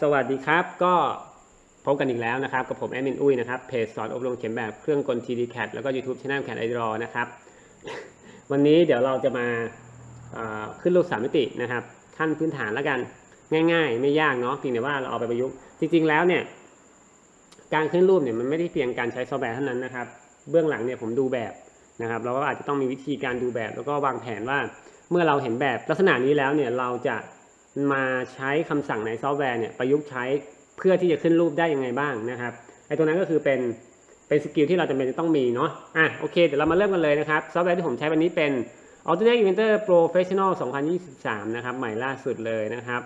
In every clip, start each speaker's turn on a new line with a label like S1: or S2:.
S1: สวัสดีครับ ก็พบกันอีกแล้วนะครับ กับผมแอดมินอุ้ยนะครับ เพจสอนอบรมเขียนแบบเครื่องกล TD CAD แล้วก็ YouTube Channel CAD i d r a w นะครับ วันนี้เดี๋ยวเราจะมาขึ้นรูปสามมิตินะครับ ขั้นพื้นฐานแล้วกันง่าย ๆ ไม่ยากเนาะเพียงแต่ว่าเราเอาไปประยุกต์จริง ๆ แล้วเนี่ย การขึ้นรูปเนี่ยมันไม่ได้เพียงการใช้ซอฟต์แวร์เท่านั้นนะครับ เบื้องหลังเนี่ยผมดูแบบนะครับเราก็อาจจะต้องมีวิธีการดูแบบแล้วก็วางแผนว่า เมื่อเราเห็นแบบลักษณะนี้แล้วเนี่ยเราจะ มาใช้คำสั่งในซอฟต์แวร์เนี่ยประยุกต์ใช้เพื่อที่จะขึ้นรูปได้ยังไงบ้างนะครับไอ้ตรงนั้นก็คือเป็นเป็นสกิลที่เราจำเป็นจะต้องมีเนาะอะโอเคเดี๋ยวเรามาเริ่มกันเลยนะครับซอฟต์แวร์ที่ผมใช้วันนี้เป็น Autodesk Inventor Professional 2023 นะครับ ใหม่ล่าสุดเลยนะครับ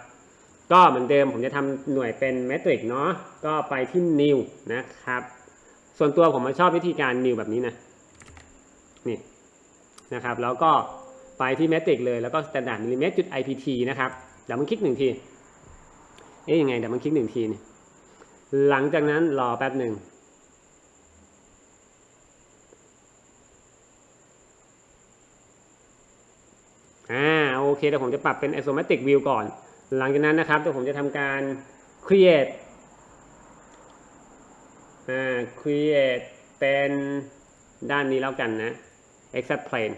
S1: ก็เหมือนเดิมผมจะทำหน่วยเป็นเมตริกเนาะก็ไปที่ new นะครับ ส่วนตัวผมมาชอบวิธีการ new แบบนี้นะนี่นะครับ แล้วก็ไปที่เมตริกเลยแล้วก็ standard millimeter จุด ipt นะครับ เดี๋ยวมันคลิกหนึ่งที เอ๊ยยังไงเดี๋ยวมันคลิกหนึ่งทีนี่หลังจากนั้นรอแป๊บหนึ่งอ่าโอเคเดี๋ยวผมจะปรับเป็น isometric view ก่อน หลังจากนั้นนะครับเดี๋ยวผมจะทำการ create อ่า create เป็นด้านนี้แล้วกันนะ exact plane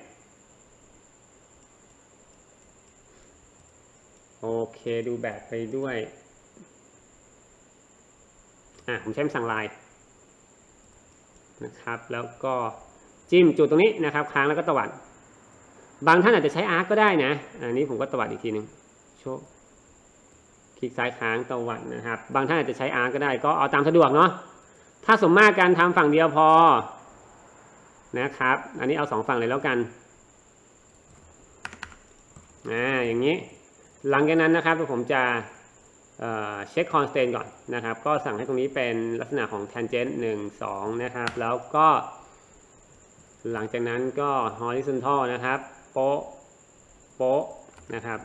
S1: โอเคดูแบบไปด้วย อะผมใช้สั่งลายนะครับ แล้วก็จิ้มจุดตรงนี้นะครับ ค้างแล้วก็ตวัด บางท่านอาจจะใช้อาร์กก็ได้นะ อันนี้ผมก็ตวัดอีกทีหนึ่งโชว์คลิกซ้ายค้างตวัดนะครับ บางท่านอาจจะใช้อาร์กก็ได้ ก็เอาตามสะดวกเนาะ ถ้าสมมากการทำฝั่งเดียวพอนะครับ อันนี้เอาสองฝั่งเลยแล้วกัน อ่า อย่างนี้ หลังจากนั้นนะครับผมจะเเช็ค constant ก่อนนะครับ ก็สั่งให้ตรงนี้เป็นลักษณะของ tangent 1 2 นะครับ แล้วก็ หลังจากนั้นก็ horizontal นะครับโป๊ะโป๊ะนะครับ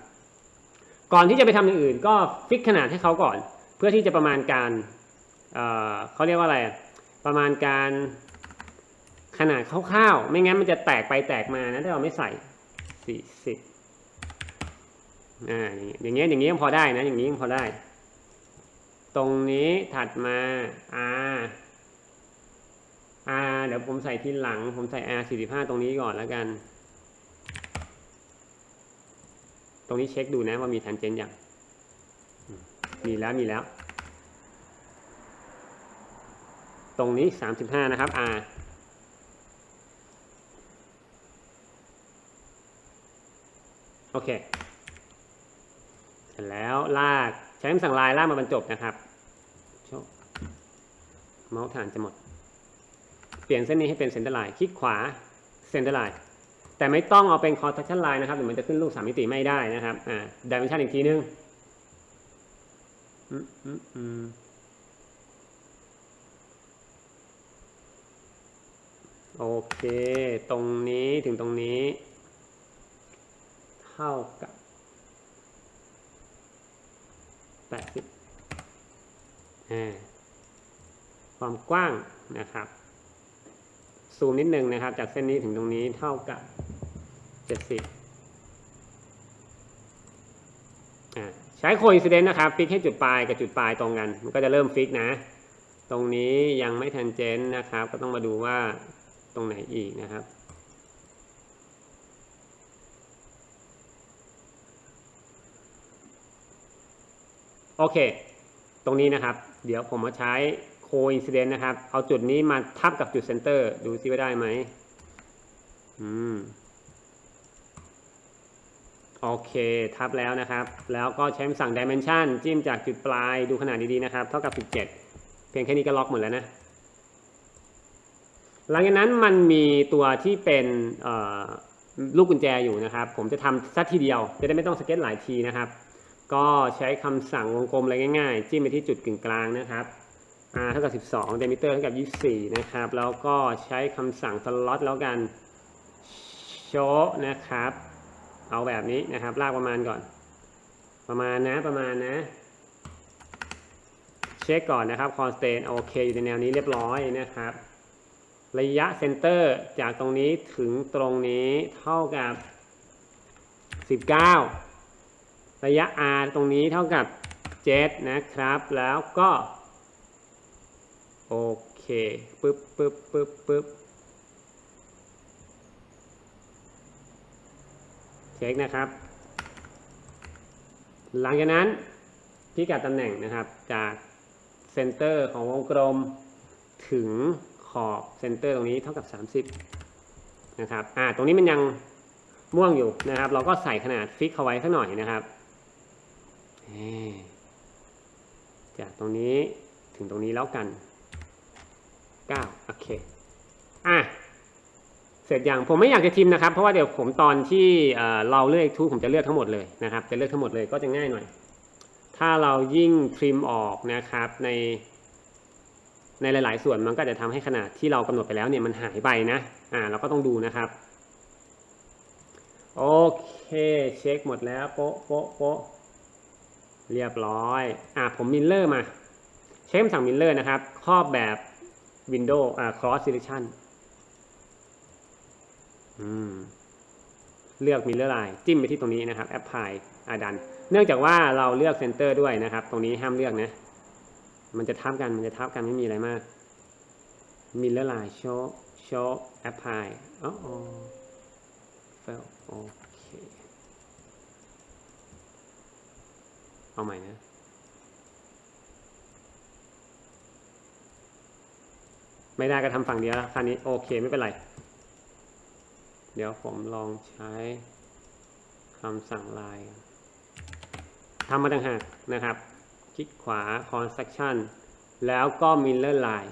S1: ก่อนที่จะไปทำอย่างอื่น ก็ฟิกขนาดให้เขาก่อน เพื่อที่จะประมาณการเเขาเรียกว่าอะไร ประมาณการขนาดคร่าวๆ ไม่งั้นมันจะแตกไปแตกมานะถ้าเราไม่ใส่ 40 อ่าอย่างเงี้ยอย่างเงี้ยังพอได้นะอย่างนี้ยังพอได้ ตรงนี้ถัดมา R R เดี๋ยวผมใส่ที่หลัง ผมใส่ R 45ตรงนี้ก่อนแล้วกัน ตรงนี้เช็คดูนะว่ามี tangent อย่างมีแล้วมีแล้ว ตรงนี้35นะครับ R โอเค ร็จแล้วลากใช้คำสั่งลายลากมาบรรจบนะครับโชว์เมาส์ฐานจะหมด เปลี่ยนเส้นนี้ให้เป็นเซนเตอร์ไลน์คลิกขวาเซนเตอร์ไลน์แต่ไม่ต้องเอาเป็นคอร์ทัชชั่นไลน์นะครับเดี๋ยวมันจะขึ้นรูปสามมิติไม่ได้นะครับอ่าดิเมนชันอีกทีนึงอืมอืมโอเค ตรงนี้ถึงตรงนี้ เท่ากับ แปดสิบความกว้างนะครับ ซูมนิดนึงนะครับ จากเส้นนี้ถึงตรงนี้เท่ากับเจ็ดสิบใช้โคอินซิเดนต์นะครับ ฟิกให้จุดปลายกับจุดปลายตรงกัน มันก็จะเริ่มฟิกนะ ตรงนี้ยังไม่ทันเจนนะครับ ก็ต้องมาดูว่าตรงไหนอีกนะครับ โอเค ตรงนี้นะครับ เดี๋ยวผมมาใช้ coincident นะครับ เอาจุดนี้มาทับกับจุดเซนเตอร์ ดูซิว่าได้ไหมอืมโอเคทับแล้วนะครับ แล้วก็ใช้คำสั่ง dimension จิ้มจากจุดปลายดูขนาดดีๆนะครับ เท่ากับ 17 เพียงแค่นี้ก็ล็อกหมดแล้วนะ หลังจากนั้นมันมีตัวที่เป็นลูกกุญแจอยู่นะครับ ผมจะทำสักทีเดียว จะได้ไม่ต้องสเก็ตหลายทีนะครับ ก็ใช้คำสั่งวงกลมอะไรง่ายๆ จิ้มไปที่จุดกึ่งกลางนะครับ r เท่ากับ 12เดมิเตอร์เท่ากับ 24 นะครับ แล้วก็ใช้คำสั่งสล็อตแล้วกันโชนะครับ เอาแบบนี้นะครับ ลากประมาณก่อน ประมาณนะประมาณนะ เช็คก่อนนะครับ constant โอเค อยู่ในแนวนี้เรียบร้อยนะครับ ระยะเซนเตอร์จากตรงนี้ถึงตรงนี้เท่ากับ 19 ระยะ r ตรงนี้เท่ากับ 7 นะครับ แล้วก็ โอเคปึ๊บปึ๊บปึ๊บปึ๊บเช็คนะครับ หลังจากนั้นพิกัดตำแหน่งนะครับจากเซนเตอร์ของวงกลมถึงขอบเซนเตอร์ตรงนี้เท่ากับ 30 นะครับ อ่า ตรงนี้มันยังม่วงอยู่นะครับ เราก็ใส่ขนาดฟิกเข้าไว้สักหน่อยนะครับ จากตรงนี้ถึงตรงนี้แล้วกัน 9 โอเค อะ เสร็จอยังผมไม่อยากจะทิมนะครับ เพราะว่าเดี๋ยวผมตอนที่เเราเลือกทูผมจะเลือกทั้งหมดเลยนะครับ จะเลือกทั้งหมดเลยก็จะง่ายหน่อย ถ้าเรายิ่งทริมออกนะครับในในหลาย ๆ ส่วนมันก็จะทำให้ขนาดที่เรากำหนดไปแล้วเนี่ยมันหายไปนะ อ่า เราก็ต้องดูนะครับ โอเค เช็คหมดแล้วโป๊ะโป๊ะโป๊ะ เรียบร้อย อ่าผมมิลเลอร์มา ใช้คำสั่งมิลเลอร์นะครับ ครอบแบบ Windows อ่า cross selection อืมเลือก mirror line จิ้มไปที่ตรงนี้นะครับ apply อ่าดัน เนื่องจากว่าเราเลือก center ด้วยนะครับ ตรงนี้ห้ามเลือกนะ มันจะทับกัน มันจะทับกันไม่มีอะไรมาก mirror line show show apply อ๋อ fail โอเค เอาใหม่นะไม่ได้ก็ทำฝั่งเดียวแล้วคราวนี้โอเคไม่เป็นไร เดี๋ยวผมลองใช้คำสั่งลายทำมาต่างหากนะครับ คลิกขวา construction แล้วก็ mirror line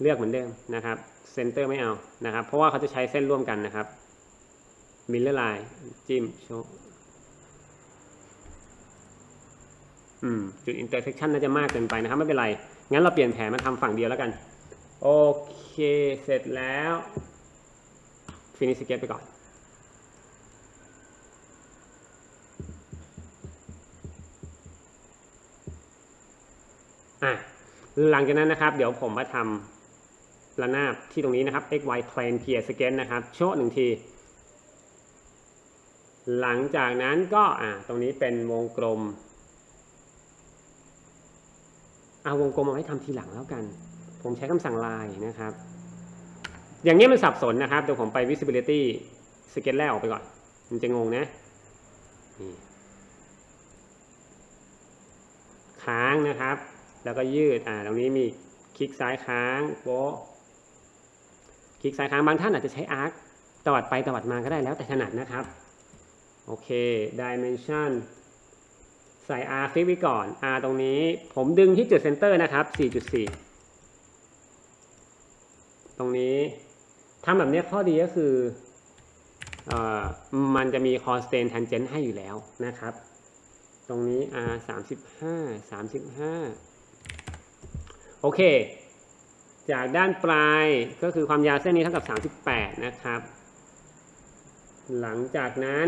S1: เลือกเหมือนเดิมนะครับ center ไม่เอานะครับ เพราะว่าเขาจะใช้เส้นร่วมกันนะครับ mirror line จิ้มโชว์อืม จุด intersection น่าจะมากเกินไปนะครับ ไม่เป็นไร งั้นเราเปลี่ยนแผนมาทำฝั่งเดียวแล้วกัน โอเค เสร็จแล้ว finish sketch ไปก่อน อะ หลังจากนั้นนะครับ เดี๋ยวผมมาทำระนาบที่ตรงนี้นะครับ x y plane clear sketch นะครับ โชว์หนึ่งทีหลังจากนั้นก็อ่าตรงนี้เป็นวงกลม เอาวงกลมเอาไว้ทำทีหลังแล้วกัน ผมใช้คำสั่งลายนะครับ อย่างนี้มันสับสนนะครับ เดี๋ยวผมไป visibility sketch แรกออกไปก่อน มันจะงงนะนี่ค้างนะครับ แล้วก็ยืด อ่า ตรงนี้มีคลิกซ้ายค้างโป๊ะคลิกซ้ายค้างบางท่านอาจจะใช้อาร์คตวัดไปตวัดมาก็ได้แล้วแต่ถนัดนะครับ โอเค dimension ใส่ R ฟิกไว้ก่อน R ตรงนี้ผมดึงที่จุดเซนเตอร์นะครับ 4.4 ตรงนี้ทำแบบนี้ข้อดีก็คือออมันจะมี constant tangent ให้อยู่แล้วนะครับ ตรงนี้ R 35 35 โอเค จากด้านปลายก็คือความยาวเส้นนี้เท่ากับ 38 นะครับ หลังจากนั้น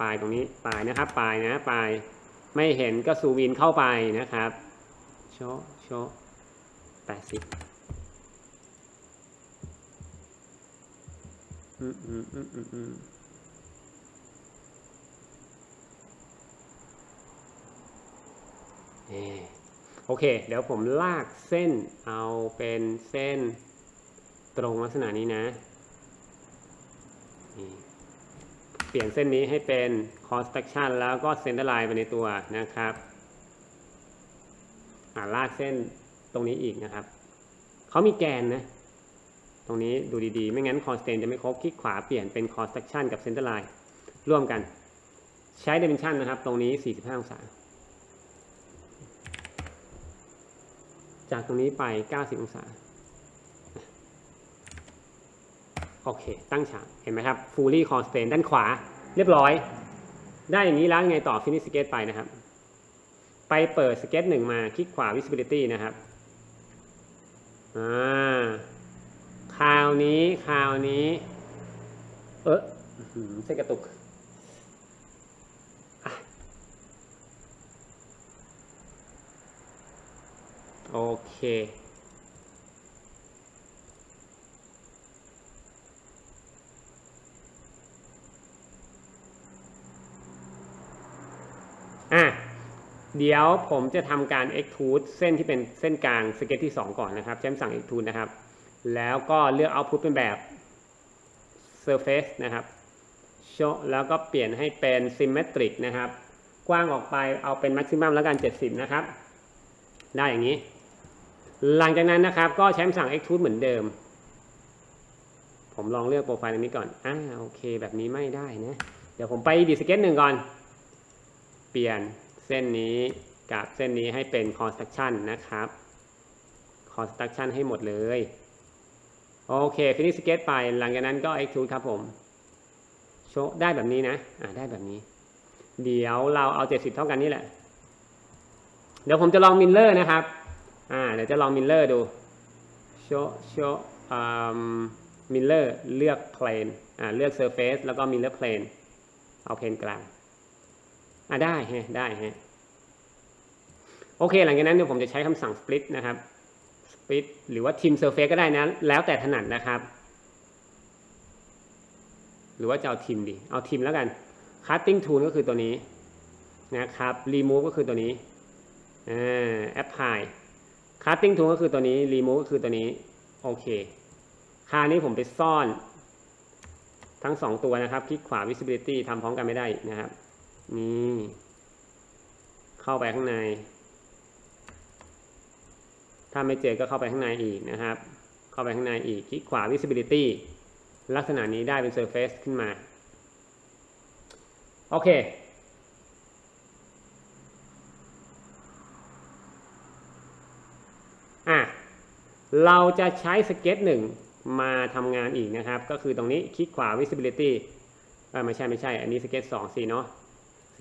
S1: ปลายตรงนี้ปลายนะครับปลายนะปลายไม่เห็นก็ซูมินเข้าไปนะครับโชโชแปดสิบอืมอืมอืมอืมอืมเอ่อโอเค เดี๋ยวผมลากเส้นเอาเป็นเส้นตรงลักษณะนี้นะนี่ เปลี่ยนเส้นนี้ให้เป็น construction แล้วก็ center line ไปในตัวนะครับอ่าลากเส้นตรงนี้อีกนะครับ เขามีแกนนะ ตรงนี้ดูดีๆ ไม่งั้น constant จะไม่ครบ คลิกขวาเปลี่ยนเป็น construction กับ center line ร่วมกัน ใช้ dimension นะครับ ตรงนี้ 45 องศา จากตรงนี้ไป 90 องศา โอเค ตั้งฉาก เห็นไหมครับ fully constant ด้านขวา เรียบร้อย ได้อย่างนี้แล้วไงต่อ finish sketch ไปนะครับ ไปเปิด sketch หนึ่งมา คลิกขวา visibility นะครับ อ่า คราวนี้ คราวนี้ เออเส้นกระตุกอโอเค อ เดี๋ยวผมจะทำการ extrude เส้นที่เป็นเส้นกลางสเก็ตที่ 2 ก่อนนะครับใช้คำสั่ง extrude นะครับ แล้วก็เลือก output เป็นแบบ surface นะครับ แล้วก็เปลี่ยนให้เป็น symmetric นะครับ กว้างออกไปเอาเป็น maximum แล้วกัน 70 นะครับ ได้อย่างนี้ หลังจากนั้นนะครับก็ใช้คำสั่ง extrude เหมือนเดิม ผมลองเลือกโปรไฟล์ตรงนี้ก่อนอ่าโอเค แบบนี้ไม่ได้นะ เดี๋ยวผมไปดีสเก็ตหนึ่งก่อน เปลี่ยน เส้นนี้กับเส้นนี้ให้เป็น construction นะครับ construction ให้หมดเลย โอเค finish sketch ไป หลังจากนั้นก็ extrude ครับผมโชว์ได้แบบนี้นะ อ่าได้แบบนี้ เดี๋ยวเราเอา 70 เท่ากันนี่แหละ เดี๋ยวผมจะลองมิลเลอร์นะครับ อ่า เดี๋ยวจะลองมิลเลอร์ดู โชว์โชว์อ่ามิลเลอร์เลือก plane อ่า เลือก surface แล้วก็ mirror plane เอาเพนกลาง อ่าได้ฮะได้ฮะโอเค หลังจากนั้นเดี๋ยผมจะใช้คำสั่ง split นะครับ split หรือว่า trim surface ก็ได้นะ แล้วแต่ถนัดนะครับ หรือว่าจะเอา trim ดี เอา trim แล้วกัน cutting tool ก็คือตัวนี้นะครับ remove ก็คือตัวนี้อ่า apply cutting tool ก็คือตัวนี้ remove ก็คือตัวนี้ โอเค คราวนี้ผมไปซ่อน ทั้งสองตัวนะครับ คลิกขวา visibility ทำพร้อมกันไม่ได้นะครับ นี่เข้าไปข้างใน ถ้าไม่เจอก็เข้าไปข้างในอีกนะครับ เข้าไปข้างในอีก คลิกขวา visibility ลักษณะนี้ได้เป็น surface ขึ้นมา โอเค อะ เราจะใช้สเก็ตหนึ่งมาทำงานอีกนะครับ ก็คือตรงนี้คลิกขวา visibility ไม่ใช่ไม่ใช่ อันนี้สเก็ตสองสี่เนาะ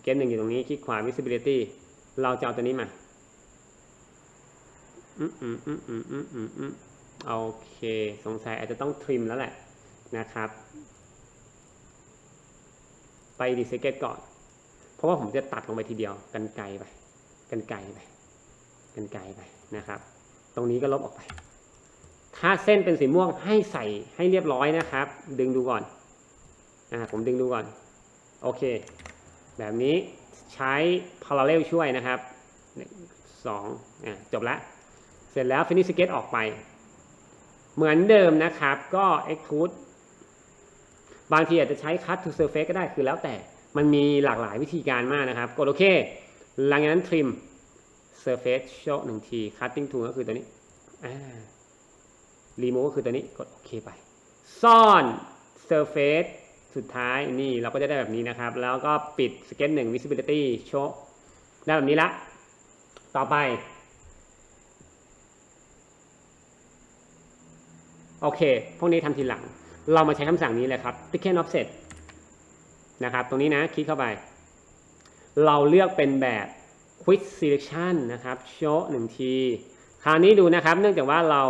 S1: เก็ตหนึ่งอยู่ตรงนี้คลิกขวา visibility เราจะเอาตัวนี้มาอืมอืมอืมอืมอืมอืมอืมโอเค สงสัยอาจจะต้องทริมแล้วแหละนะครับ ไปดีสเกตก่อน เพราะว่าผมจะตัดลงไปทีเดียว กันไกลไป กันไกลไป กันไกลไปนะครับ ตรงนี้ก็ลบออกไป ถ้าเส้นเป็นสีม่วงให้ใส่ให้เรียบร้อยนะครับ ดึงดูก่อน อ่า ผมดึงดูก่อน โอเค แบบนี้ใช้ parallel ช่วยนะครับหนึ่งสองอ่าจบละ เสร็จแล้ว finish sketch ออกไป เหมือนเดิมนะครับก็ extrude บางทีอาจจะใช้ cut to surface ก็ได้คือแล้วแต่มันมีหลากหลายวิธีการมากนะครับกดโอเค หลังจากนั้น trim surface show หนึ่งที cutting tool ก็คือตัวนี้อ่า remove ก็คือตัวนี้กดโอเคไป ซ่อน surface สุดท้ายนี่เราก็จะได้แบบนี้นะครับ แล้วก็ปิด sketch 1 visibility show ได้แบบนี้ละ ต่อไป โอเค พวกนี้ทำทีหลัง เรามาใช้คำสั่งนี้เลยครับ thicken offset นะครับ ตรงนี้นะ คลิกเข้าไป เราเลือกเป็นแบบ quick selection นะครับ show หนึ่งที คราวนี้ดูนะครับ เนื่องจากว่าเรา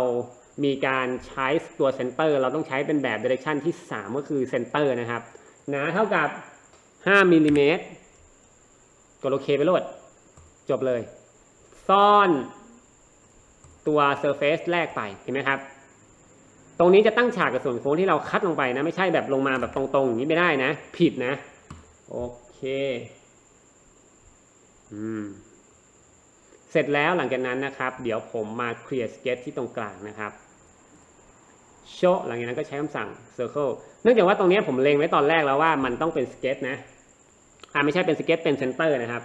S1: มีการใช้ตัว center เราต้องใช้เป็นแบบ direction ที่ 3 ก็คือ center นะครับหนาเท่ากับ 5มิลลิเมตรกดโอเคไปโหลด จบเลย ซ่อนตัว surface แรกไป เห็นไหมครับ ตรงนี้จะตั้งฉากกับส่วนโค้งที่เราคัดลงไปนะ ไม่ใช่แบบลงมาแบบตรงๆ อย่างนี้ไม่ได้นะ ผิดนะ โอเคอืมเสร็จแล้วหลังจากนั้นนะครับ เดี๋ยวผมมาเคลียร์สเก็ตที่ตรงกลางนะครับ โชหลังจากนั้นก็ใช้คำสั่ง circle เนื่องจากว่าตรงนี้ผมเล็งไว้ตอนแรกแล้วว่ามันต้องเป็นสเก็ตนะอ่าไม่ใช่เป็นสเก็ตเป็นเซนเตอร์นะครับ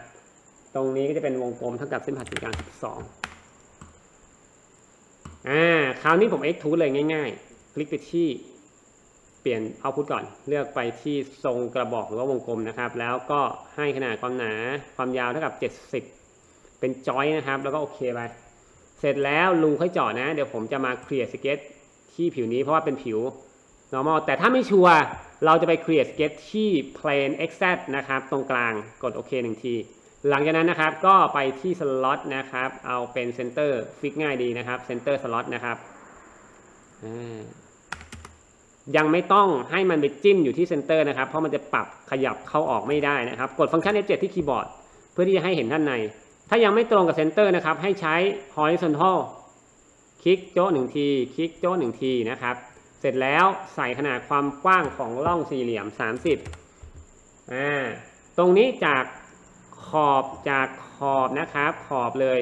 S1: ตรงนี้ก็จะเป็นวงกลมเท่ากับเส้นผ่าศูนย์กลาง12อ่าคราวนี้ผม extrude เลยง่ายๆ คลิกไปที่เปลี่ยน output ก่อน เลือกไปที่ทรงกระบอกหรือว่าวงกลมนะครับ แล้วก็ให้ขนาดความหนาความยาวเท่ากับ 70 เป็นจอยนะครับ แล้วก็โอเคไปเสร็จแล้วรูค่อยจาะนะ เดี๋ยวผมจะมาเคลียร์สเก็ต ที่ผิวนี้เพราะว่าเป็นผิว normal แต่ถ้าไม่ชัวร์เราจะไปเคลียร์สเก็ตที่ plane xz นะครับ ตรงกลางกดโอเคหนึ่งที หลังจากนั้นนะครับก็ไปที่สล็อตนะครับ เอาเป็นเซนเตอร์ฟิกง่ายดีนะครับเซนเตอร์สล็อตนะครับอ่ายังไม่ต้องให้มันไปจิ้มอยู่ที่เซนเตอร์นะครับ เพราะมันจะปรับขยับเข้าออกไม่ได้นะครับ กดฟังก์ชัน F7 ที่คีย์บอร์ด เพื่อที่จะให้เห็นด้านใน ถ้ายังไม่ตรงกับเซนเตอร์นะครับ ให้ใช้ horizontal คลิกโจ้หนึ่งที คลิกโจ้หนึ่งทีนะครับ เสร็จแล้วใส่ขนาดความกว้างของร่องสี่เหลี่ยม 30อ่าตรงนี้จากขอบจากขอบนะครับ ขอบเลย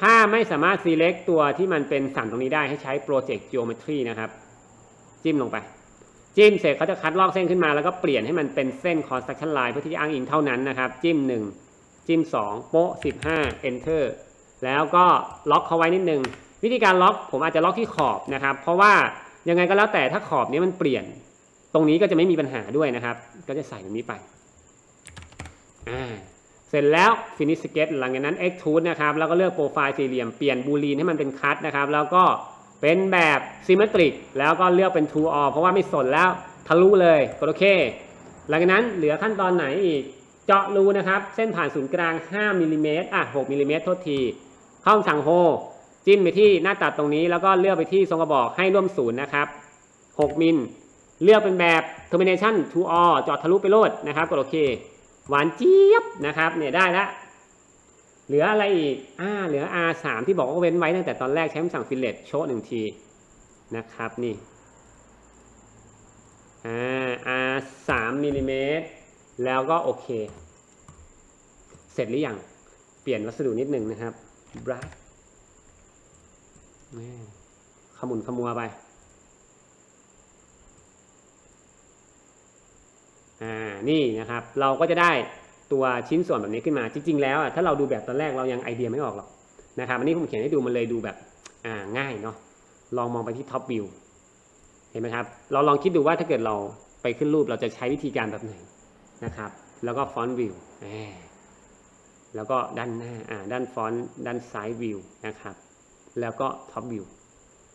S1: ถ้าไม่สามารถ select ตัวที่มันเป็นสันตรงนี้ได้ให้ใช้ project geometry นะครับ จิ้มลงไป จิ้มเสร็จเขาจะคัดลอกเส้นขึ้นมาแล้วก็เปลี่ยนให้มันเป็นเส้น construction line เพื่อที่จะอ้างอิงเท่านั้นนะครับ จิ้ม 1 จิ้ม 2 โป๊ะ 15 enter แล้วก็ล็อกเขาไว้นิดนึง วิธีการล็อกผมอาจจะล็อกที่ขอบนะครับ เพราะว่ายังไงก็แล้วแต่ถ้าขอบนี้มันเปลี่ยน ตรงนี้ก็จะไม่มีปัญหาด้วยนะครับ ก็จะใส่แบบนี้ไปอ่าเสร็จแล้ว finish sketch หลังจากนั้น extrude นะครับ แล้วก็เลือกโปรไฟล์สี่เหลี่ยม เปลี่ยนบูลีนให้มันเป็นคัตนะครับ แล้วก็เป็นแบบ symmetric แล้วก็เลือกเป็น true all เพราะว่าไม่สนแล้วทะลุเลยกดโอเค หลังจากนั้นเหลือขั้นตอนไหนอีก เจาะรูนะครับ เส้นผ่านศูนย์กลาง 5มิลลิเมตรอะ 6มิลลิเมตรโทษที เข้าสั่งโฮ จิ้มไปที่หน้าตัดตรงนี้แล้วก็เลือกไปที่ทรงกระบอกให้ร่วมศูนย์นะครับ 6 มิล เลือกเป็นแบบ termination to all จาะทะลุไปโลดนะครับกดโอเค หวานเจี๊ยบนะครับเนี่ยได้ล้วเหลืออะไรอีกอ่าเหลือ R3 ที่บอกว่าเว้นไว้ตั้งแต่ตอนแรกใช้คำสั่ง fillet โชว์หนึ่งทีนะครับนี่อ่า R3 มิลลิเมตรแล้วก็โอเค เสร็จหรือยัง เปลี่ยนวัสดุนิดหนึ่งนะครับ brush ม่ขมุนขมัวไป อ่า นี่นะครับ เราก็จะได้ตัวชิ้นส่วนแบบนี้ขึ้นมา จริง ๆ แล้วอะถ้าเราดูแบบตอนแรกเรายังไอเดียไม่ออกหรอกนะครับ อันนี้ผมเขียนให้ดูมันเลยดูแบบ อ่า ง่ายเนาะ ลองมองไปที่ท็อปวิว เห็นไหมครับ เราลองคิดดูว่าถ้าเกิดเราไปขึ้นรูปเราจะใช้วิธีการแบบไหนนะครับ แล้วก็ฟอนต์วิวแล้วก็ด้านหน้า อ่า ด้านฟอนต์ ด้านซ้ายวิวนะครับ แล้วก็ท็อปวิว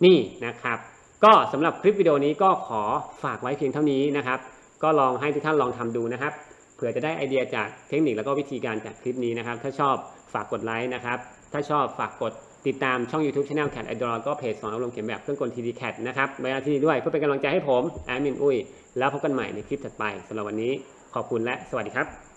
S1: นี่นะครับ ก็สำหรับคลิปวิดีโอนี้ก็ขอฝากไว้เพียงเท่านี้นะครับ ก็ลองให้ทุกท่านลองทำดูนะครับ เผื่อจะได้ไอเดียจากเทคนิคแล้วก็วิธีการจากคลิปนี้นะครับ ถ้าชอบฝากกดไลค์นะครับ ถ้าชอบฝากกดติดตามช่อง YouTube Channel Cat Idol ก็เพจสอนอบรมณ์เขียนแบบเครื่องกล TD Cat นะครับไว้ที่นี่ด้วยเพื่อเป็นกำลังใจให้ผมแอดมินอุ้ยแล้วพบกันใหม่ในคลิปถัดไปสำหรับวันนี้ขอบคุณและสวัสดีครับ